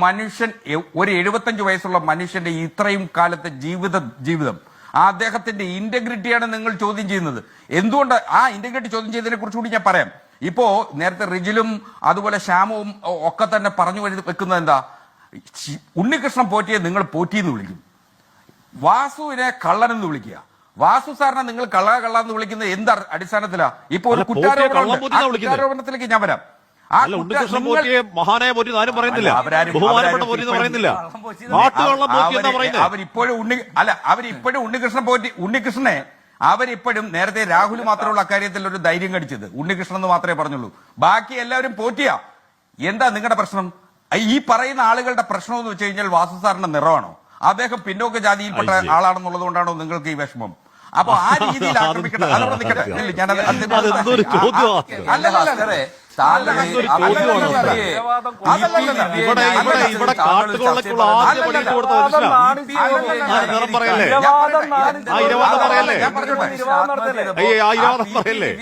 മനുഷ്യൻ ഒരു എഴുപത്തഞ്ച് വയസ്സുള്ള മനുഷ്യന്റെ ഇത്രയും കാലത്തെ ജീവിത ജീവിതം. ആ അദ്ദേഹത്തിന്റെ ഇന്റഗ്രിറ്റിയാണ് നിങ്ങൾ ചോദ്യം ചെയ്യുന്നത്. എന്തുകൊണ്ട് ആ ഇന്റഗ്രിറ്റി ചോദ്യം ചെയ്തതിനെ കുറിച്ച് കൂടി ഞാൻ പറയാം. ഇപ്പോ നേരത്തെ റിജിലും അതുപോലെ ശ്യാമവും ഒക്കെ തന്നെ പറഞ്ഞു വെക്കുന്നത് എന്താ? ഉണ്ണികൃഷ്ണൻ പോറ്റിയെ നിങ്ങൾ പോറ്റിയെന്ന് വിളിക്കും. വാസുവിനെ കള്ളനെന്ന് വിളിക്കുക. വാസു സാറിനെ നിങ്ങൾ കള്ള കള്ള എന്ന് വിളിക്കുന്നത് എന്താ അടിസ്ഥാനത്തിലാ? ഇപ്പൊ ഒരു കുറ്റാരോപണം. കുറ്റാരോപണത്തിലേക്ക് ഞാൻ വരാം. മഹാനായ പോറ്റി എന്ന് ആരും പറയുന്നില്ല. അല്ല, ബഹുമാനപ്പെട്ട പോറ്റി എന്ന് പറയുന്നില്ല. പോറ്റി നാട്ടുകള്ളം പോറ്റി എന്നാ അവർ പറയുന്നത് അവരിപ്പോഴും ഉണ്ണി അല്ല അവരിപ്പോഴും ഉണ്ണികൃഷ്ണൻ പോറ്റി ഉണ്ണികൃഷ്ണനെ അവരിപ്പോഴും നേരത്തെ രാഹുൽ മാത്രമുള്ള അക്കാര്യത്തിൽ ഒരു ധൈര്യം കടിച്ചത്. ഉണ്ണികൃഷ്ണൻ എന്ന് മാത്രമേ പറഞ്ഞുള്ളൂ. ബാക്കി എല്ലാവരും പോറ്റിയാ. എന്താ നിങ്ങളുടെ പ്രശ്നം? ഈ പറയുന്ന ആളുകളുടെ പ്രശ്നം എന്ന് വെച്ച് കഴിഞ്ഞാൽ വാസു സാറിന്റെ നിറമാണോ? അദ്ദേഹം പിന്നോക്ക ജാതിയിൽപ്പെട്ട. ആളാണെന്നുള്ളത് കൊണ്ടാണോ നിങ്ങൾക്ക് ഈ വിഷമം? അപ്പൊ ആ രീതിയിൽ ആക്രമിക്കട്ടെ അതവിടെ നിൽക്കട്ടെ ഇല്ല, ഞാനത് പറയല്ലേ ആ ഇരവാദം പറയല്ലേ